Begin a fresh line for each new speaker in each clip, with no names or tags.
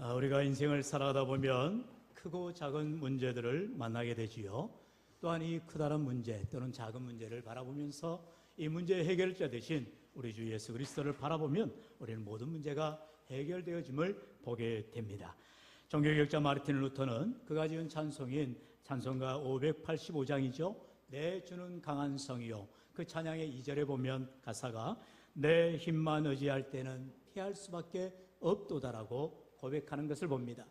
아, 우리가 인생을 살아가다 보면 크고 작은 문제들을 만나게 되지요. 또한 이 크다란 문제 또는 작은 문제를 바라보면서 이 문제의 해결자 대신 우리 주 예수 그리스도를 바라보면 우리는 모든 문제가 해결되어짐을 보게 됩니다. 종교개혁자 마르틴 루터는 그가 지은 찬송인 찬송가 585장이죠. 내 주는 강한 성이요. 그 찬양의 2절에 보면 가사가 내 힘만 의지할 때는 피할 수밖에 없도다라고 고백하는 것을 봅니다.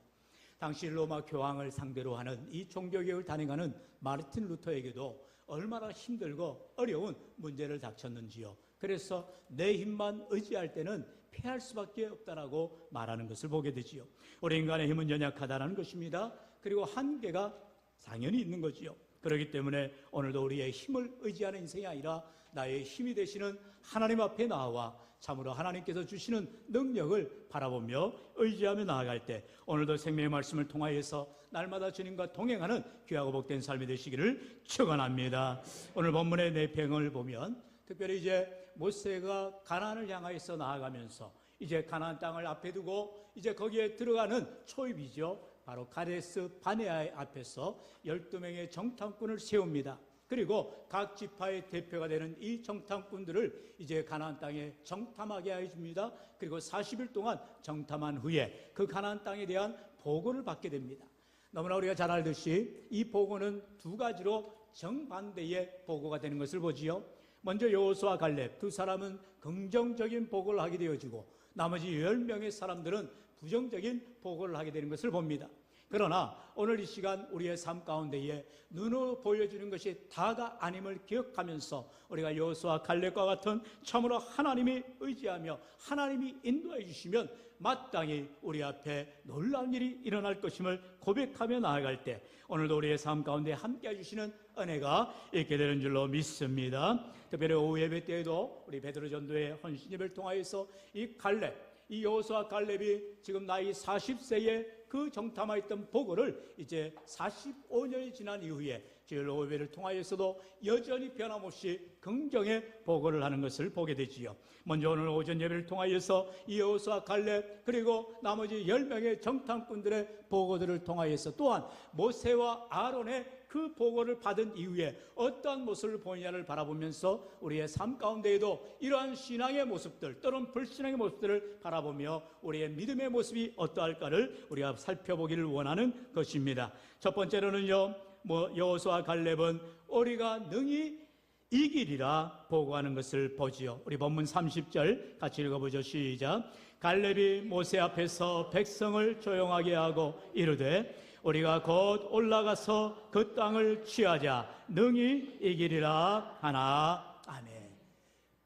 당시 로마 교황을 상대로 하는 이 종교개혁을 단행하는 마르틴 루터에게도 얼마나 힘들고 어려운 문제를 닥쳤는지요. 그래서 내 힘만 의지할 때는 피할 수밖에 없다라고 말하는 것을 보게 되지요. 우리 인간의 힘은 연약하다는 것입니다. 그리고 한계가 당연히 있는 거지요. 그렇기 때문에 오늘도 우리의 힘을 의지하는 인생이 아니라 나의 힘이 되시는 하나님 앞에 나와 참으로 하나님께서 주시는 능력을 바라보며 의지하며 나아갈 때 오늘도 생명의 말씀을 통하여서 날마다 주님과 동행하는 귀하고 복된 삶이 되시기를 축원합니다. 오늘 본문의 내평을 보면 특별히 이제 모세가 가나안을 향하여서 나아가면서 이제 가나안 땅을 앞에 두고 이제 거기에 들어가는 초입이죠. 바로 가데스 바네아의 앞에서 12명의 정탐꾼을 세웁니다. 그리고 각 지파의 대표가 되는 이 정탐꾼들을 이제 가나안 땅에 정탐하게 해 줍니다. 그리고 40일 동안 정탐한 후에 그 가나안 땅에 대한 보고를 받게 됩니다. 너무나 우리가 잘 알듯이 이 보고는 두 가지로 정반대의 보고가 되는 것을 보지요. 먼저 여호수아 갈렙 두 사람은 긍정적인 보고를 하게 되어지고 나머지 10명의 사람들은 부정적인 보고를 하게 되는 것을 봅니다. 그러나 오늘 이 시간 우리의 삶 가운데에 눈으로 보여주는 것이 다가 아님을 기억하면서 우리가 여호수아 갈렙과 같은 참으로 하나님이 의지하며 하나님이 인도해 주시면 마땅히 우리 앞에 놀라운 일이 일어날 것임을 고백하며 나아갈 때 오늘도 우리의 삶 가운데 함께 해주시는 은혜가 있게 되는 줄로 믿습니다. 특별히 오후 예배 때에도 우리 베드로 전도의 헌신 예배를 통하여서 이 갈렙 이 여호수아 갈렙이 지금 나이 40세에 그 정탐하였던 보고를 이제 45년이 지난 이후에 오후를 통하여서도 여전히 변함없이 긍정의 보고를 하는 것을 보게 되지요. 먼저 오늘 오전 예배를 통하여서 이 여호수아 갈렙 그리고 나머지 10명의 정탐꾼들의 보고들을 통하여서 또한 모세와 아론의 그 보고를 받은 이후에 어떠한 모습을 보이냐를 바라보면서 우리의 삶 가운데에도 이러한 신앙의 모습들 또는 불신앙의 모습들을 바라보며 우리의 믿음의 모습이 어떠할까를 우리가 살펴보기를 원하는 것입니다. 첫 번째로는요, 뭐 여호수아 갈렙은 우리가 능히 이길이라 보고하는 것을 보지요. 우리 본문 30절 같이 읽어보죠. 시작. 갈렙이 모세 앞에서 백성을 조용하게 하고 이르되 우리가 곧 올라가서 그 땅을 취하자 능히 이기리라 하나 아멘.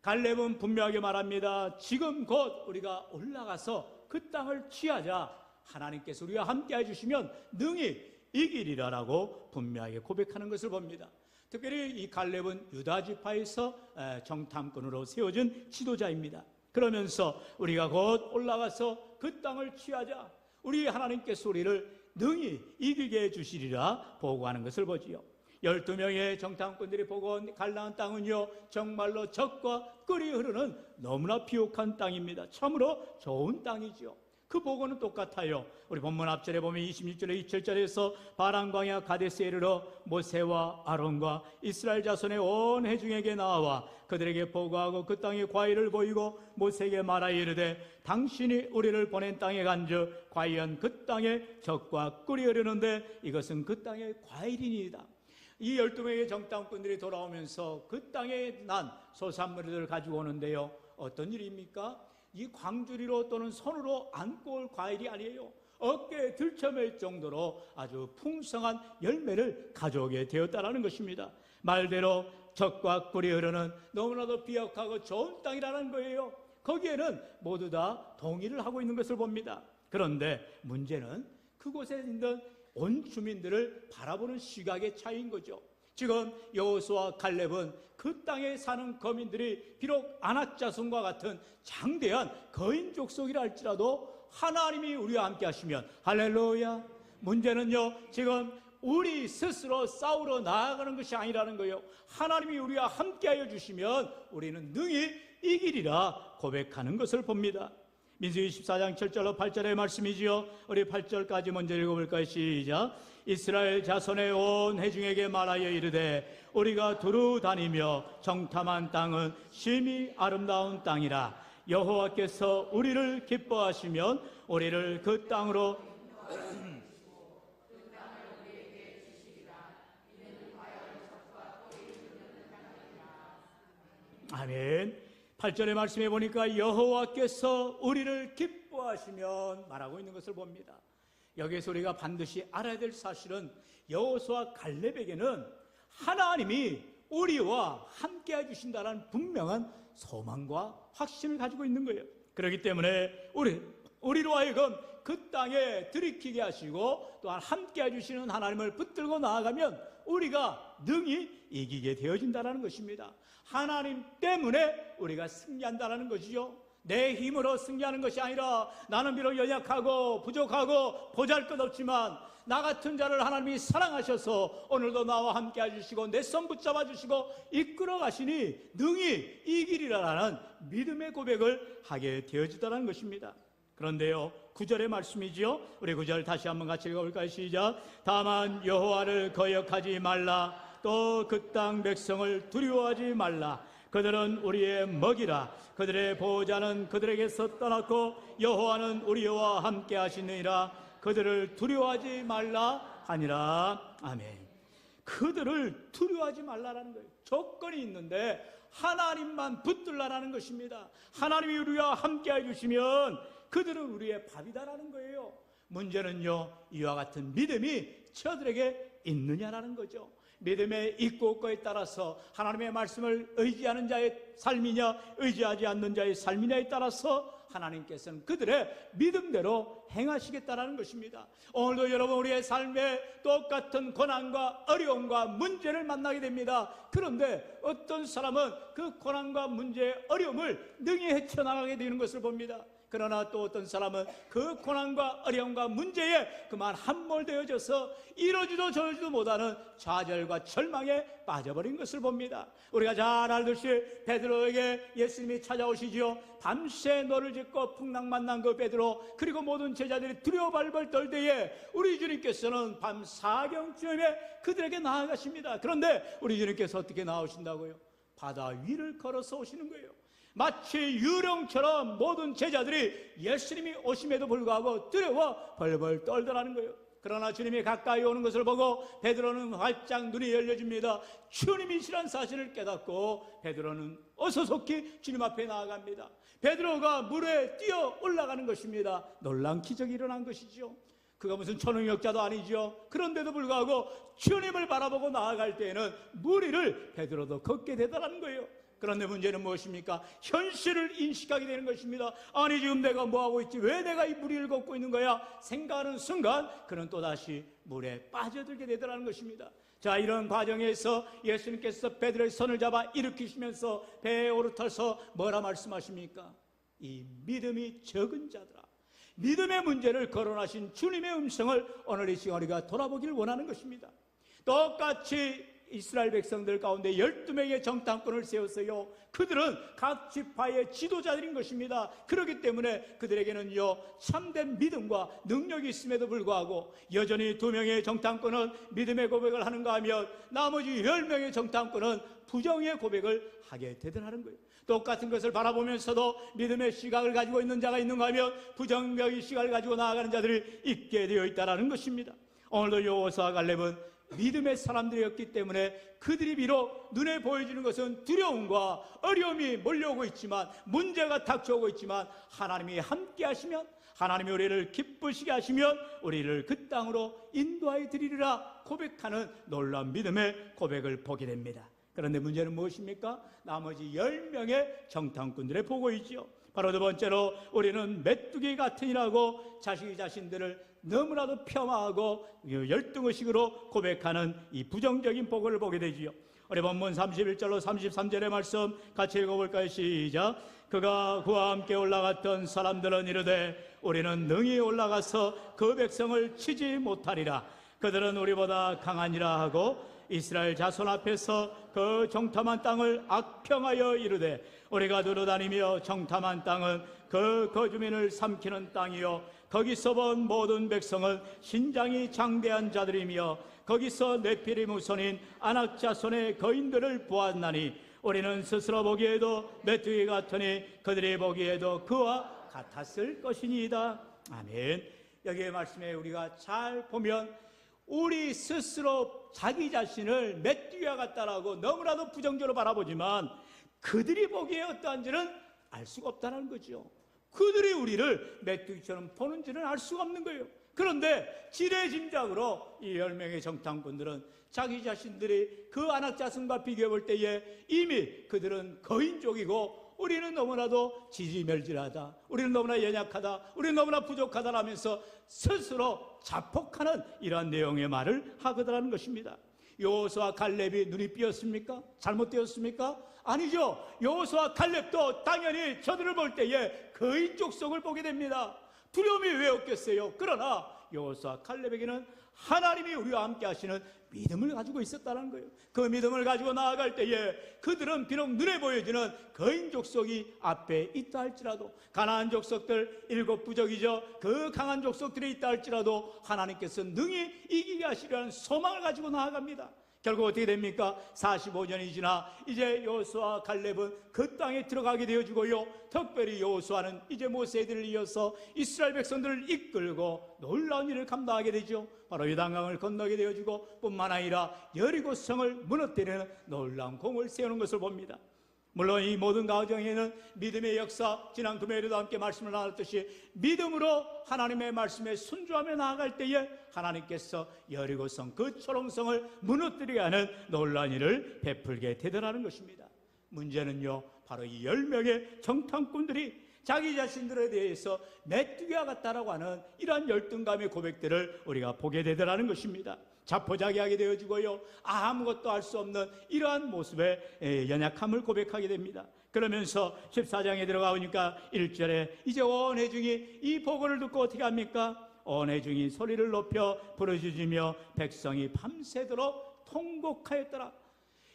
갈렙은 분명하게 말합니다. 지금 곧 우리가 올라가서 그 땅을 취하자 하나님께서 우리와 함께 해주시면 능히 이기리라라고 분명하게 고백하는 것을 봅니다. 특별히 이 갈렙은 유다 지파에서 정탐꾼으로 세워진 지도자입니다. 그러면서 우리가 곧 올라가서 그 땅을 취하자 우리 하나님께서 우리를 능히 이기게 해주시리라 보고하는 것을 보지요. 12명의 정탐꾼들이 보고 갈라한 땅은요, 정말로 적과 끓이 흐르는 너무나 비옥한 땅입니다. 참으로 좋은 땅이지요. 그 보고는 똑같아요. 우리 본문 앞절에 보면 26절에 27절에서 바람광야 가데스에 이르러 모세와 아론과 이스라엘 자손의 온 회중에게 나와 그들에게 보고하고 그 땅의 과일을 보이고 모세에게 말하 이르되 당신이 우리를 보낸 땅에 간즉 과연 그 땅에 적과 꿀이 흐르는데 이것은 그 땅의 과일이니이다. 이 열두 명의 정탐꾼들이 돌아오면서 그 땅에 난 소산물들을 가지고 오는데요. 어떤 일입니까? 이 광주리로 또는 손으로 안고 올 과일이 아니에요. 어깨에 들쳐맬 정도로 아주 풍성한 열매를 가져오게 되었다라는 것입니다. 말대로 적과 꿀이 흐르는 너무나도 비약하고 좋은 땅이라는 거예요. 거기에는 모두 다 동의를 하고 있는 것을 봅니다. 그런데 문제는 그곳에 있는 온 주민들을 바라보는 시각의 차이인 거죠. 지금 여호수와 갈렙은 그 땅에 사는 거민들이 비록 아낙 자손과 같은 장대한 거인 족속이라 할지라도 하나님이 우리와 함께 하시면 할렐루야. 문제는요. 지금 우리 스스로 싸우러 나아가는 것이 아니라는 거예요. 하나님이 우리와 함께하여 주시면 우리는 능히 이기리라 고백하는 것을 봅니다. 민수기 14장 7절로 8절의 말씀이지요. 우리 8절까지 먼저 읽어볼까요? 시작. 이스라엘 자손의 온 회중에게 말하여 이르되 우리가 두루 다니며 정탐한 땅은 심히 아름다운 땅이라 여호와께서 우리를 기뻐하시면 우리를 그 땅으로 아멘. 8절의 말씀에 보니까 여호와께서 우리를 기뻐하시면 말하고 있는 것을 봅니다. 여기에서 우리가 반드시 알아야 될 사실은 여호수아 갈렙에게는 하나님이 우리와 함께 해 주신다는 분명한 소망과 확신을 가지고 있는 거예요. 그렇기 때문에 우리 우리로 하여금 그 땅에 들이키게 하시고 또한 함께 해 주시는 하나님을 붙들고 나아가면 우리가 능히 이기게 되어진다는 것입니다. 하나님 때문에 우리가 승리한다는 것이죠. 내 힘으로 승리하는 것이 아니라 나는 비록 연약하고 부족하고 보잘 것 없지만 나 같은 자를 하나님이 사랑하셔서 오늘도 나와 함께 해주시고 내 손 붙잡아 주시고 이끌어 가시니 능히 이기리라라는 믿음의 고백을 하게 되어지다는 것입니다. 그런데요, 구절의 말씀이지요. 우리 구절 다시 한번 같이 읽어볼까요? 시작. 다만 여호와를 거역하지 말라. 또 그 땅 백성을 두려워하지 말라. 그들은 우리의 먹이라. 그들의 보호자는 그들에게서 떠났고 여호와는 우리와 함께 하시느니라. 그들을 두려워하지 말라 하니라. 아멘. 그들을 두려워하지 말라라는 거예요. 조건이 있는데 하나님만 붙들라라는 것입니다. 하나님이 우리와 함께 해주시면 그들은 우리의 밥이다라는 거예요. 문제는요, 이와 같은 믿음이 저들에게 있느냐라는 거죠. 믿음의 있고 없고에 따라서 하나님의 말씀을 의지하는 자의 삶이냐, 의지하지 않는 자의 삶이냐에 따라서 하나님께서는 그들의 믿음대로 행하시겠다라는 것입니다. 오늘도 여러분 우리의 삶에 똑같은 고난과 어려움과 문제를 만나게 됩니다. 그런데 어떤 사람은 그 고난과 문제의 어려움을 능히 헤쳐나가게 되는 것을 봅니다. 그러나 또 어떤 사람은 그 고난과 어려움과 문제에 그만 함몰되어져서 이러지도 저러지도 못하는 좌절과 절망에 빠져버린 것을 봅니다. 우리가 잘 알듯이 베드로에게 예수님이 찾아오시지요. 밤새 너를 짓고 풍랑 만난 그 베드로 그리고 모든 제자들이 두려워 발벌 떨 때에 우리 주님께서는 밤 사경쯤에 그들에게 나아가십니다. 그런데 우리 주님께서 어떻게 나오신다고요? 바다 위를 걸어서 오시는 거예요. 마치 유령처럼 모든 제자들이 예수님이 오심에도 불구하고 두려워 벌벌 떨더라는 거예요. 그러나 주님이 가까이 오는 것을 보고 베드로는 활짝 눈이 열려집니다. 주님이시란 사실을 깨닫고 베드로는 어서 속히 주님 앞에 나아갑니다. 베드로가 물에 뛰어 올라가는 것입니다. 놀란 기적이 일어난 것이죠. 그가 무슨 초능력자도 아니죠. 그런데도 불구하고 주님을 바라보고 나아갈 때에는 무리를 베드로도 걷게 되더라는 거예요. 그런데 문제는 무엇입니까? 현실을 인식하게 되는 것입니다. 아니 지금 내가 뭐하고 있지? 왜 내가 이 무리를 걷고 있는 거야? 생각하는 순간 그는 또다시 물에 빠져들게 되더라는 것입니다. 자 이런 과정에서 예수님께서 베드로의 손을 잡아 일으키시면서 배에 오르터서 뭐라 말씀하십니까? 이 믿음이 적은 자들아 믿음의 문제를 거론하신 주님의 음성을 오늘 이 시간 우리가 돌아보길 원하는 것입니다. 똑같이 이스라엘 백성들 가운데 12명의 정탐꾼을 세웠어요. 그들은 각 지파의 지도자들인 것입니다. 그렇기 때문에 그들에게는요, 참된 믿음과 능력이 있음에도 불구하고 여전히 두 명의 정탐꾼은 믿음의 고백을 하는가 하면 나머지 10명의 정탐꾼은 부정의 고백을 하게 되더라는 거예요. 똑같은 것을 바라보면서도 믿음의 시각을 가지고 있는 자가 있는가 하면 부정적인 시각을 가지고 나아가는 자들이 있게 되어 있다는 것입니다. 오늘도 여호수아 갈렙은 믿음의 사람들이었기 때문에 그들이 비록 눈에 보여지는 것은 두려움과 어려움이 몰려오고 있지만 문제가 닥쳐오고 있지만 하나님이 함께 하시면 하나님이 우리를 기쁘시게 하시면 우리를 그 땅으로 인도하여 드리리라 고백하는 놀라운 믿음의 고백을 보게 됩니다. 그런데 문제는 무엇입니까? 나머지 10명의 정탐꾼들의 보고이지요. 바로 두 번째로 우리는 메뚜기 같으니라고 자신이 자신들을 너무나도 폄하하고 열등의식으로 고백하는 이 부정적인 보고를 보게 되지요. 우리 본문 31절로 33절의 말씀 같이 읽어볼까요? 시작. 그가 그와 함께 올라갔던 사람들은 이르되 우리는 능히 올라가서 그 백성을 치지 못하리라. 그들은 우리보다 강하니라 하고 이스라엘 자손 앞에서 그 정탐한 땅을 악평하여 이르되 우리가 들어다니며 정탐한 땅은 그 거주민을 삼키는 땅이요 거기서 본 모든 백성은 신장이 장대한 자들이며 거기서 네피리 무손인 아낙 자손의 거인들을 보았나니 우리는 스스로 보기에도 메뚜기 같으니 그들이 보기에도 그와 같았을 것이니이다. 아멘. 여기에 말씀에 우리가 잘 보면 우리 스스로 자기 자신을 메뚜기와 같다라고 너무나도 부정적으로 바라보지만 그들이 보기에 어떠한지는 알 수가 없다는 거죠. 그들이 우리를 메뚜기처럼 보는지는 알 수가 없는 거예요. 그런데 지레짐작으로 이 열 명의 정탐꾼들은 자기 자신들이 그 안악자승과 비교해 볼 때에 이미 그들은 거인족이고 우리는 너무나도 지지멸질하다. 우리는 너무나 연약하다. 우리는 너무나 부족하다라면서 스스로 자폭하는 이러한 내용의 말을 하거든라는 것입니다. 여호수아 갈렙이 눈이 삐었습니까? 잘못되었습니까? 아니죠. 여호수아 갈렙도 당연히 저들을 볼 때에 거인 족 속을 보게 됩니다. 두려움이 왜 없겠어요? 그러나 여호수아 칼렙에게는 하나님이 우리와 함께 하시는 믿음을 가지고 있었다는 거예요. 그 믿음을 가지고 나아갈 때에 그들은 비록 눈에 보여지는 거인 족속이 앞에 있다 할지라도 가나안 족속들 일곱 부족이죠. 그 강한 족속들이 있다 할지라도 하나님께서 능히 이기게 하시려는 소망을 가지고 나아갑니다. 결국 어떻게 됩니까? 45년이 지나 이제 여호수아 갈렙은 그 땅에 들어가게 되어지고요. 특별히 여호수아는 이제 모세들을 이어서 이스라엘 백성들을 이끌고 놀라운 일을 감당하게 되죠. 바로 요단강을 건너게 되어지고 뿐만 아니라 여리고 성을 무너뜨리는 놀라운 공을 세우는 것을 봅니다. 물론 이 모든 가정에는 믿음의 역사, 지난 금요일에도 함께 말씀을 나눴듯이 믿음으로 하나님의 말씀에 순종하며 나아갈 때에 하나님께서 여리고성 그 초롱성을 무너뜨리게 하는 놀라운 일을 베풀게 되더라는 것입니다. 문제는요, 바로 이 열 명의 정탐꾼들이 자기 자신들에 대해서 메뚜기와 같다라고 하는 이러한 열등감의 고백들을 우리가 보게 되더라는 것입니다. 자포자기하게 되어지고요. 아무것도 할 수 없는 이러한 모습의 연약함을 고백하게 됩니다. 그러면서 14장에 들어가 보니까 1절에 이제 온 회중이 이 보고를 듣고 어떻게 합니까? 온 회중이 소리를 높여 부르짖으며 백성이 밤새도록 통곡하였더라.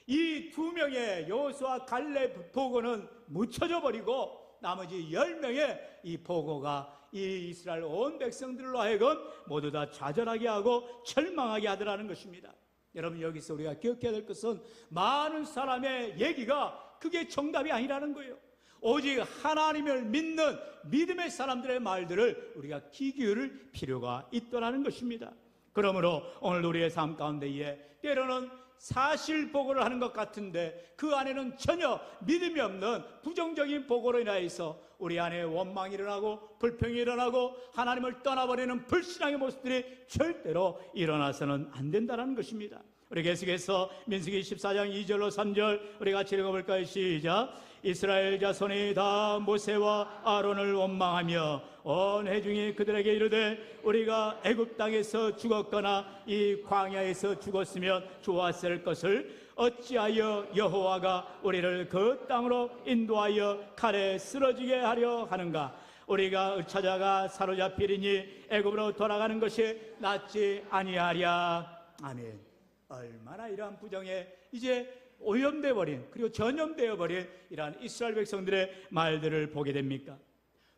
이 두 명의 여호수아 갈렙 보고는 묻혀져 버리고 나머지 열 명의 이 보고가 이 이스라엘 온 백성들로 하여금 모두 다 좌절하게 하고 절망하게 하더라는 것입니다. 여러분 여기서 우리가 기억해야 될 것은 많은 사람의 얘기가 그게 정답이 아니라는 거예요. 오직 하나님을 믿는 믿음의 사람들의 말들을 우리가 귀 기울일 필요가 있더라는 것입니다. 그러므로 오늘 우리의 삶 가운데에 때로는 사실 보고를 하는 것 같은데 그 안에는 전혀 믿음이 없는 부정적인 보고로 인하여서 우리 안에 원망이 일어나고 불평이 일어나고 하나님을 떠나버리는 불신앙의 모습들이 절대로 일어나서는 안 된다는 것입니다. 우리 계속해서 민수기 14장 2절로 3절 우리 같이 읽어볼까요? 시작. 이스라엘 자손이 다 모세와 아론을 원망하며 온 회중이 그들에게 이르되 우리가 애굽 땅에서 죽었거나 이 광야에서 죽었으면 좋았을 것을 어찌하여 여호와가 우리를 그 땅으로 인도하여 칼에 쓰러지게 하려 하는가 우리가 찾아가 사로잡히리니 애굽으로 돌아가는 것이 낫지 아니하랴 아멘 얼마나 이러한 부정에 이제 오염돼 버린 그리고 전염되어 버린 이러한 이스라엘 백성들의 말들을 보게 됩니까?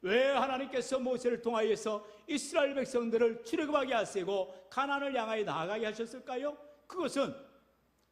왜 하나님께서 모세를 통하여서 이스라엘 백성들을 출애굽하게 하시고 가나안을 향하여 나아가게 하셨을까요? 그것은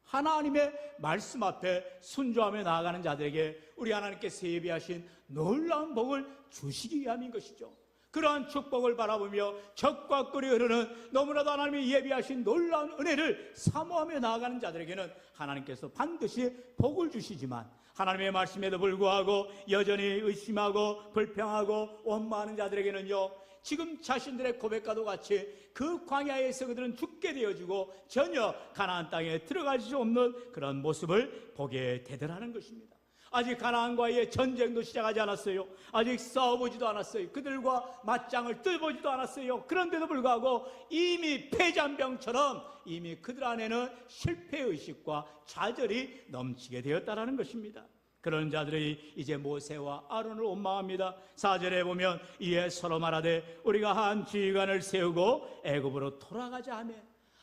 하나님의 말씀 앞에 순종하며 나아가는 자들에게 우리 하나님께서 예비하신 놀라운 복을 주시기 위함인 것이죠. 그러한 축복을 바라보며 적과 꿀이 흐르는 너무나도 하나님이 예비하신 놀라운 은혜를 사모하며 나아가는 자들에게는 하나님께서 반드시 복을 주시지만 하나님의 말씀에도 불구하고 여전히 의심하고 불평하고 원망하는 자들에게는요 지금 자신들의 고백과도 같이 그 광야에서 그들은 죽게 되어지고 전혀 가나안 땅에 들어갈 수 없는 그런 모습을 보게 되더라는 것입니다. 아직 가나안과의 전쟁도 시작하지 않았어요. 아직 싸워보지도 않았어요. 그들과 맞짱을 뜨보지도 않았어요. 그런데도 불구하고 이미 폐잔병처럼 이미 그들 안에는 실패의식과 좌절이 넘치게 되었다는 것입니다. 그런 자들이 이제 모세와 아론을 원망합니다. 사절에 보면 이에 서로 말하되 우리가 한 지휘관을 세우고 애굽으로 돌아가자 하며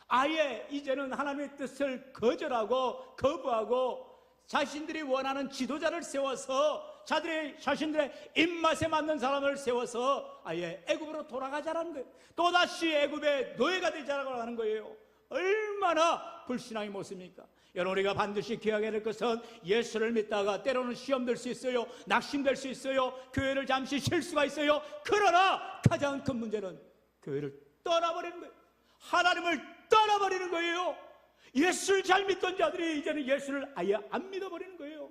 아예 이제는 하나님의 뜻을 거절하고 거부하고 자신들이 원하는 지도자를 세워서 자들의 자신들의 입맛에 맞는 사람을 세워서 아예 애굽으로 돌아가자라는 거예요. 또 다시 애굽의 노예가 되자라고 하는 거예요. 얼마나 불신앙의 모습입니까? 여러분 우리가 반드시 기억해야 될 것은 예수를 믿다가 때로는 시험 될 수 있어요. 낙심될 수 있어요. 교회를 잠시 쉴 수가 있어요. 그러나 가장 큰 문제는 교회를 떠나버리는 거예요. 하나님을 떠나버리는 거예요. 예수를 잘 믿던 자들이 이제는 예수를 아예 안 믿어버리는 거예요.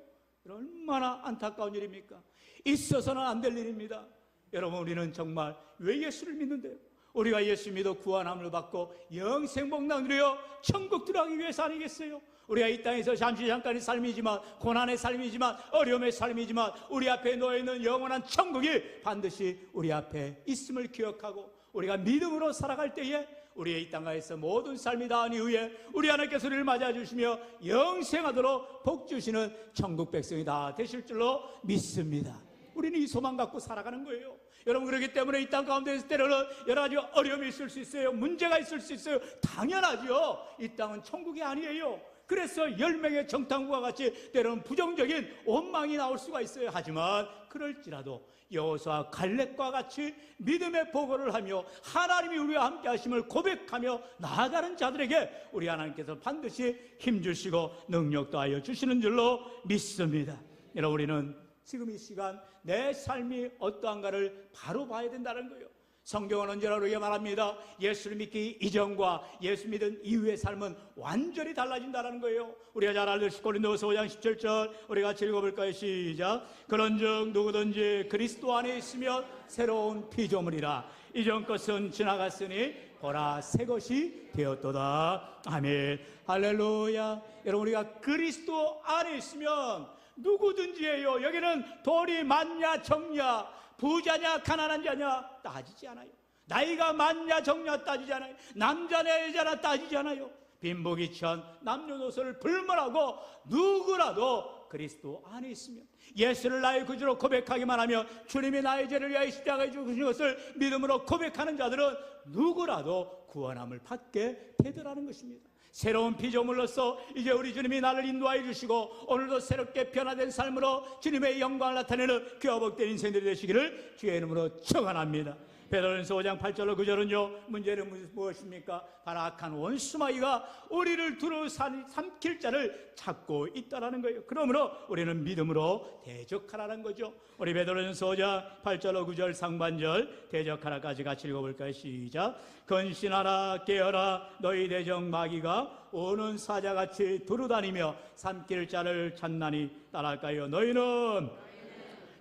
얼마나 안타까운 일입니까? 있어서는 안 될 일입니다. 여러분, 우리는 정말 왜 예수를 믿는데요? 우리가 예수 믿어 구원함을 받고 영생복락 누려 천국 들어가기 위해서 아니겠어요? 우리가 이 땅에서 잠시 잠깐의 삶이지만 고난의 삶이지만 어려움의 삶이지만 우리 앞에 놓여 있는 영원한 천국이 반드시 우리 앞에 있음을 기억하고 우리가 믿음으로 살아갈 때에 우리의 이 땅가에서 모든 삶이 다한 이후에 우리 하나님께서 우리를 맞아 주시며 영생하도록 복 주시는 천국 백성이 다 되실 줄로 믿습니다. 우리는 이 소망 갖고 살아가는 거예요. 여러분 그렇기 때문에 이 땅 가운데서 때로는 여러 가지 어려움이 있을 수 있어요. 문제가 있을 수 있어요. 당연하죠. 이 땅은 천국이 아니에요. 그래서 열 명의 정탐구와 같이 때로는 부정적인 원망이 나올 수가 있어요. 하지만 그럴지라도 여호수아 갈렙과 같이 믿음의 보고를 하며 하나님이 우리와 함께 하심을 고백하며 나아가는 자들에게 우리 하나님께서 반드시 힘 주시고 능력도 하여 주시는 줄로 믿습니다. 여러분 우리는 지금 이 시간 내 삶이 어떠한가를 바로 봐야 된다는 거예요. 성경은 언제나 우리에게 말합니다. 예수를 믿기 이전과 예수 믿은 이후의 삶은 완전히 달라진다는 거예요. 우리가 잘 알듯이 고린도서 5장 17절 우리가 같이 읽어볼까요? 시작. 그런즉 누구든지 그리스도 안에 있으면 새로운 피조물이라. 이전 것은 지나갔으니 보라 새 것이 되었도다. 아멘. 할렐루야. 여러분 우리가 그리스도 안에 있으면 누구든지예요. 여기는 돌이 많냐 적냐 부자냐 가난한 자냐 따지지 않아요. 나이가 많냐 적냐 따지지 않아요. 남자냐 여자냐 따지지 않아요. 빈부귀천 남녀노소를 불문하고 누구라도 그리스도 안에 있으면 예수를 나의 구주로 고백하기만 하면 주님이 나의 죄를 위하여 십자가에 죽으신 것을 믿음으로 고백하는 자들은 누구라도 구원함을 받게 되더라는 것입니다. 새로운 피조물로서 이제 우리 주님이 나를 인도하여 주시고 오늘도 새롭게 변화된 삶으로 주님의 영광을 나타내는 귀와 복된 인생들이 되시기를 주의 이름으로 청원합니다. 베드로전서 5장 8절로 9절은요 문제는 무엇입니까? 바로 악한 원수마귀가 우리를 두루 삼킬 자를 찾고 있다라는 거예요. 그러므로 우리는 믿음으로 대적하라는 거죠. 우리 베드로전서 5장 8절로 9절 상반절 대적하라까지 같이 읽어볼까요? 시작. 건신하라 깨어라 너희 대적 마귀가 오는 사자같이 두루 다니며 삼킬 자를 찾나니 따랄까요? 너희는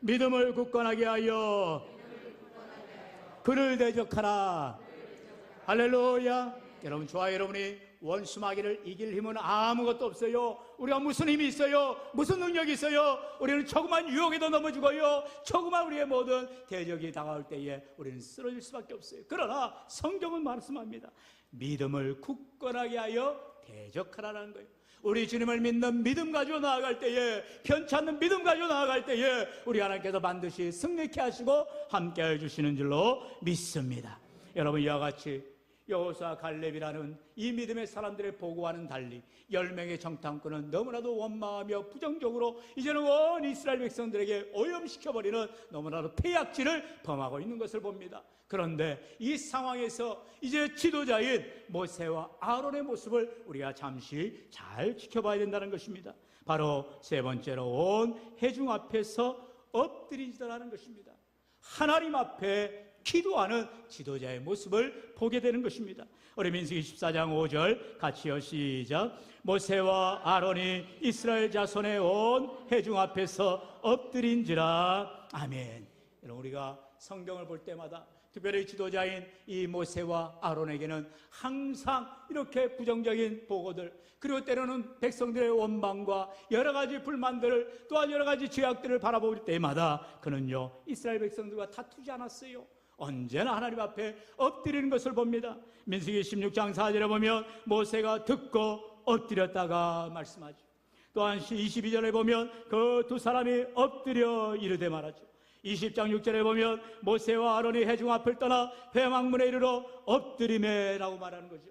믿음을 굳건하게 하여 그를 대적하라. 할렐루야. 여러분 좋아요 여러분이 원수 마귀를 이길 힘은 아무것도 없어요. 우리가 무슨 힘이 있어요? 무슨 능력이 있어요? 우리는 조그만 유혹에도 넘어지고요. 조그만 우리의 모든 대적이 다가올 때에 우리는 쓰러질 수밖에 없어요. 그러나 성경은 말씀합니다. 믿음을 굳건하게 하여 대적하라는 거예요. 우리 주님을 믿는 믿음 가지고 나아갈 때에 편찮는 믿음 가지고 나아갈 때에 우리 하나님께서 반드시 승리케 하시고 함께 해 주시는 줄로 믿습니다. 여러분 이와 같이 여호수아 갈렙이라는 이 믿음의 사람들의 보고와는 달리 열 명의 정탐꾼은 너무나도 원망하며 부정적으로 이제는 온 이스라엘 백성들에게 오염시켜버리는 너무나도 폐약질을 범하고 있는 것을 봅니다. 그런데 이 상황에서 이제 지도자인 모세와 아론의 모습을 우리가 잠시 잘 지켜봐야 된다는 것입니다. 바로 세 번째로 온 해중 앞에서 엎드리지라는 것입니다. 하나님 앞에 기도하는 지도자의 모습을 보게 되는 것입니다. 우리 민수기 14장 5절 같이요 시작 모세와 아론이 이스라엘 자손의 온 회중 앞에서 엎드린지라 아멘 여러분 우리가 성경을 볼 때마다 특별히 지도자인 이 모세와 아론에게는 항상 이렇게 부정적인 보고들 그리고 때로는 백성들의 원망과 여러 가지 불만들을 또한 여러 가지 죄악들을 바라볼 때마다 그는요 이스라엘 백성들과 다투지 않았어요. 언제나 하나님 앞에 엎드리는 것을 봅니다. 민수기 16장 4절에 보면 모세가 듣고 엎드렸다가 말씀하죠. 또한 22절에 보면 그 두 사람이 엎드려 이르되 말하죠. 20장 6절에 보면 모세와 아론이 해중 앞을 떠나 회막문에 이르러 엎드림에라고 말하는 거죠.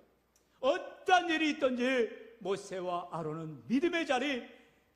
어떠한 일이 있든지 모세와 아론은 믿음의 자리,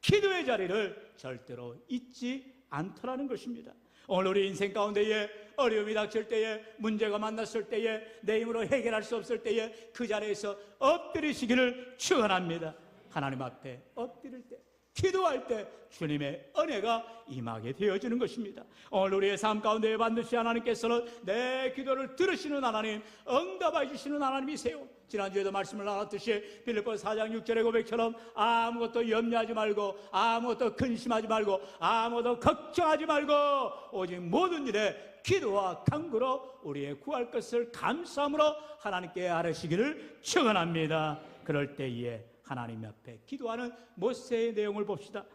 기도의 자리를 절대로 잊지 않더라는 것입니다. 오늘 우리 인생 가운데에 어려움이 닥칠 때에 문제가 만났을 때에 내 힘으로 해결할 수 없을 때에 그 자리에서 엎드리시기를 축원합니다. 하나님 앞에 엎드릴 때 기도할 때 주님의 은혜가 임하게 되어지는 것입니다. 오늘 우리의 삶 가운데 반드시 하나님께서는 내 기도를 들으시는 하나님, 응답해 주시는 하나님이세요. 지난주에도 말씀을 나눴듯이 빌립보 4장 6절의 고백처럼 아무것도 염려하지 말고 아무것도 근심하지 말고 아무것도 걱정하지 말고 오직 모든 일에 기도와 간구로 우리의 구할 것을 감사함으로 하나님께 아뢰시기를 축원합니다. 그럴 때에 하나님 앞에 기도하는 모세의 내용을 봅시다.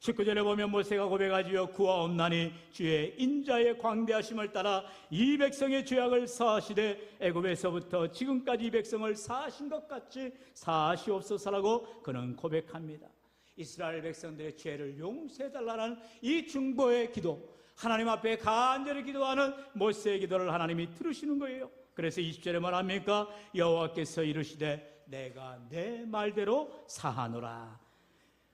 19절에 보면 모세가 고백하지요 구하옵나니 주의 인자의 광대하심을 따라 이 백성의 죄악을 사하시되 애굽에서부터 지금까지 이 백성을 사하신 것 같이 사하시옵소서라고 그는 고백합니다. 이스라엘 백성들의 죄를 용서해 달라는 이 중보의 기도 하나님 앞에 간절히 기도하는 모세의 기도를 하나님이 들으시는 거예요. 그래서 20절에 말합니까? 여호와께서 이르시되 내가 내 말대로 사하노라.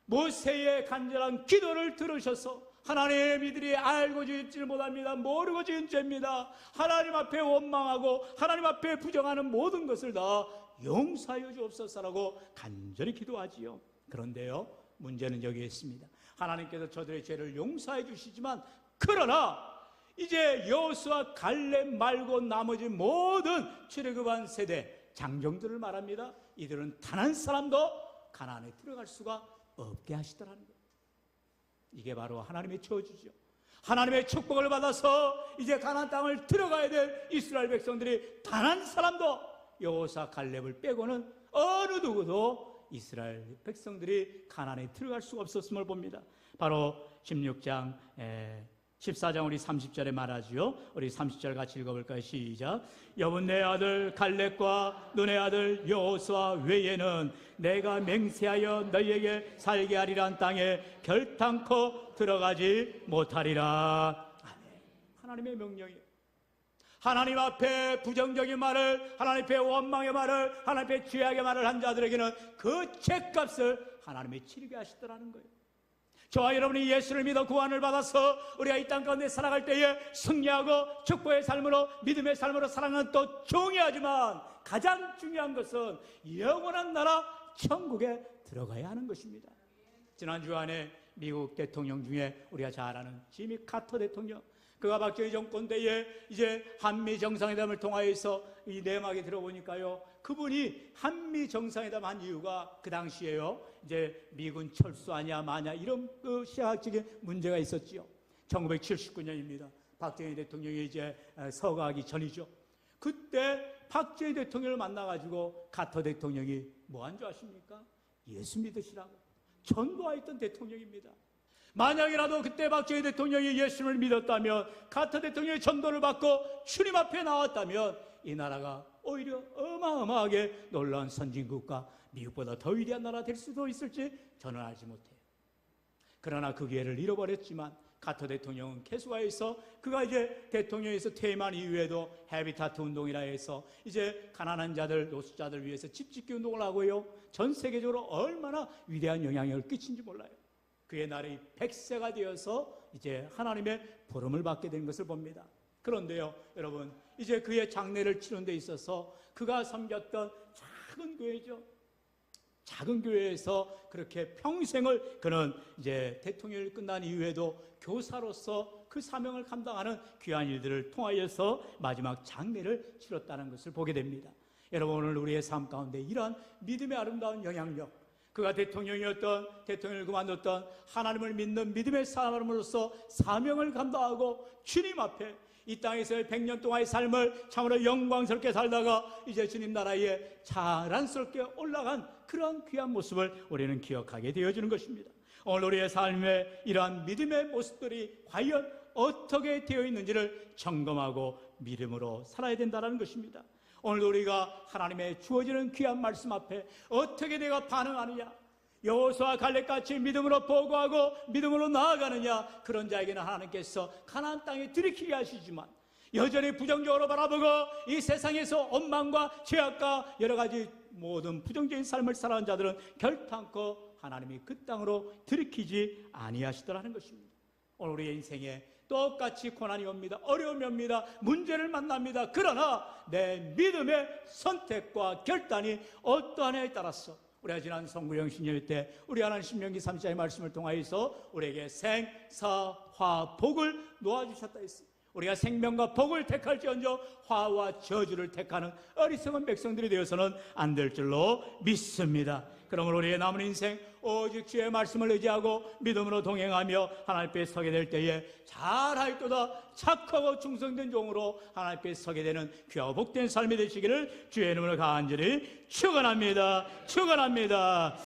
모세의 간절한 기도를 들으셔서 하나님 이들이 알고 지었지를 못합니다. 모르고 지은 죄입니다. 하나님 앞에 원망하고 하나님 앞에 부정하는 모든 것을 다 용서하여 주옵소서라고 간절히 기도하지요. 그런데요, 문제는 여기에 있습니다. 하나님께서 저들의 죄를 용서해 주시지만 그러나 이제 여호수아 갈렙 말고 나머지 모든 출애굽한 세대 장정들을 말합니다. 이들은 단 한 사람도 가나안에 들어갈 수가 없게 하시더라는 거예요. 이게 바로 하나님의 저주죠. 하나님의 축복을 받아서 이제 가나안 땅을 들어가야 될 이스라엘 백성들이 단 한 사람도 여호사 갈렙을 빼고는 어느 누구도 이스라엘 백성들이 가나안에 들어갈 수가 없었음을 봅니다. 바로 16장 14장 우리 30절에 말하지요. 우리 30절 같이 읽어볼까요? 시작. 여분네 아들 갈렙과 눈의 아들 여호수아 외에는 내가 맹세하여 너희에게 살게 하리란 땅에 결탄코 들어가지 못하리라. 아멘. 하나님의 명령이에요. 하나님 앞에 부정적인 말을 하나님 앞에 원망의 말을 하나님 앞에 죄악의 말을 한 자들에게는 그 죄값을 하나님이 치르게 하시더라는 거예요. 저와 여러분이 예수를 믿어 구원을 받아서 우리가 이 땅 가운데 살아갈 때에 승리하고 축복의 삶으로 믿음의 삶으로 살아가는 또 중요하지만 가장 중요한 것은 영원한 나라 천국에 들어가야 하는 것입니다. 지난 주 안에 미국 대통령 중에 우리가 잘 아는 지미 카터 대통령 그가 박정희 정권 때에 이제 한미 정상회담을 통하여서 이 내막에 들어보니까요. 그분이 한미 정상회담 한 이유가 그 당시에요. 이제 미군 철수하냐 마냐 이런 그 시학적인 문제가 있었지요. 1979년입니다. 박정희 대통령이 이제 서거하기 전이죠. 그때 박정희 대통령을 만나가지고 카터 대통령이 뭐 한 줄 아십니까? 예수 믿으시라고 전도하였던 대통령입니다. 만약이라도 그때 박정희 대통령이 예수를 믿었다면 카터 대통령의 전도를 받고 주님 앞에 나왔다면 이 나라가 오히려 어마어마하게 놀라운 선진국가 미국보다 더 위대한 나라 될 수도 있을지 저는 알지 못해요. 그러나 그 기회를 잃어버렸지만 카터 대통령은 캐수가에서 그가 이제 대통령에서 퇴임한 이후에도 헤비타트 운동이라 해서 이제 가난한 자들, 노숙자들 위해서 집 짓기 운동을 하고요. 전 세계적으로 얼마나 위대한 영향력을 끼친지 몰라요. 그의 날이 백세가 되어서 이제 하나님의 보름을 받게 된 것을 봅니다. 그런데요, 여러분, 이제 그의 장례를 치는 데 있어서 그가 섬겼던 작은 교회죠. 작은 교회에서 그렇게 평생을 그는 이제 대통령이 끝난 이후에도 교사로서 그 사명을 감당하는 귀한 일들을 통하여서 마지막 장례를 치렀다는 것을 보게 됩니다. 여러분 오늘 우리의 삶 가운데 이러한 믿음의 아름다운 영향력, 그가 대통령이었던 대통령을 그만뒀던 하나님을 믿는 믿음의 사람으로서 사명을 감당하고 주님 앞에 이 땅에서의 100년 동안의 삶을 참으로 영광스럽게 살다가 이제 주님 나라에 자랑스럽게 올라간 그런 귀한 모습을 우리는 기억하게 되어지는 것입니다. 오늘 우리의 삶에 이러한 믿음의 모습들이 과연 어떻게 되어 있는지를 점검하고 믿음으로 살아야 된다는 것입니다. 오늘 우리가 하나님의 주어지는 귀한 말씀 앞에 어떻게 내가 반응하느냐? 여호수아 갈렙같이 믿음으로 보고하고 믿음으로 나아가느냐? 그런 자에게는 하나님께서 가나안 땅에 들이키게 하시지만 여전히 부정적으로 바라보고 이 세상에서 원망과 죄악과 여러 가지 모든 부정적인 삶을 살아온 자들은 결탄코 하나님이 그 땅으로 들이키지 아니하시더라는 것입니다. 오늘 우리의 인생에 똑같이 고난이 옵니다. 어려움이 옵니다. 문제를 만납니다. 그러나 내 믿음의 선택과 결단이 어떠하냐에 따라서 우리가 지난 성구령 신년 때 우리 하나님 신명기 3장의 말씀을 통하여서 우리에게 생, 사, 화, 복을 놓아주셨다 했습니다. 우리가 생명과 복을 택할지언정 화와 저주를 택하는 어리석은 백성들이 되어서는 안 될 줄로 믿습니다. 그러므로 우리의 남은 인생 오직 주의 말씀을 의지하고 믿음으로 동행하며 하나님 앞에 서게 될 때에 잘할도다 착하고 충성된 종으로 하나님 앞에 서게 되는 귀하고 복된 삶이 되시기를 주의 이름으로 간절히 축원합니다. 축원합니다.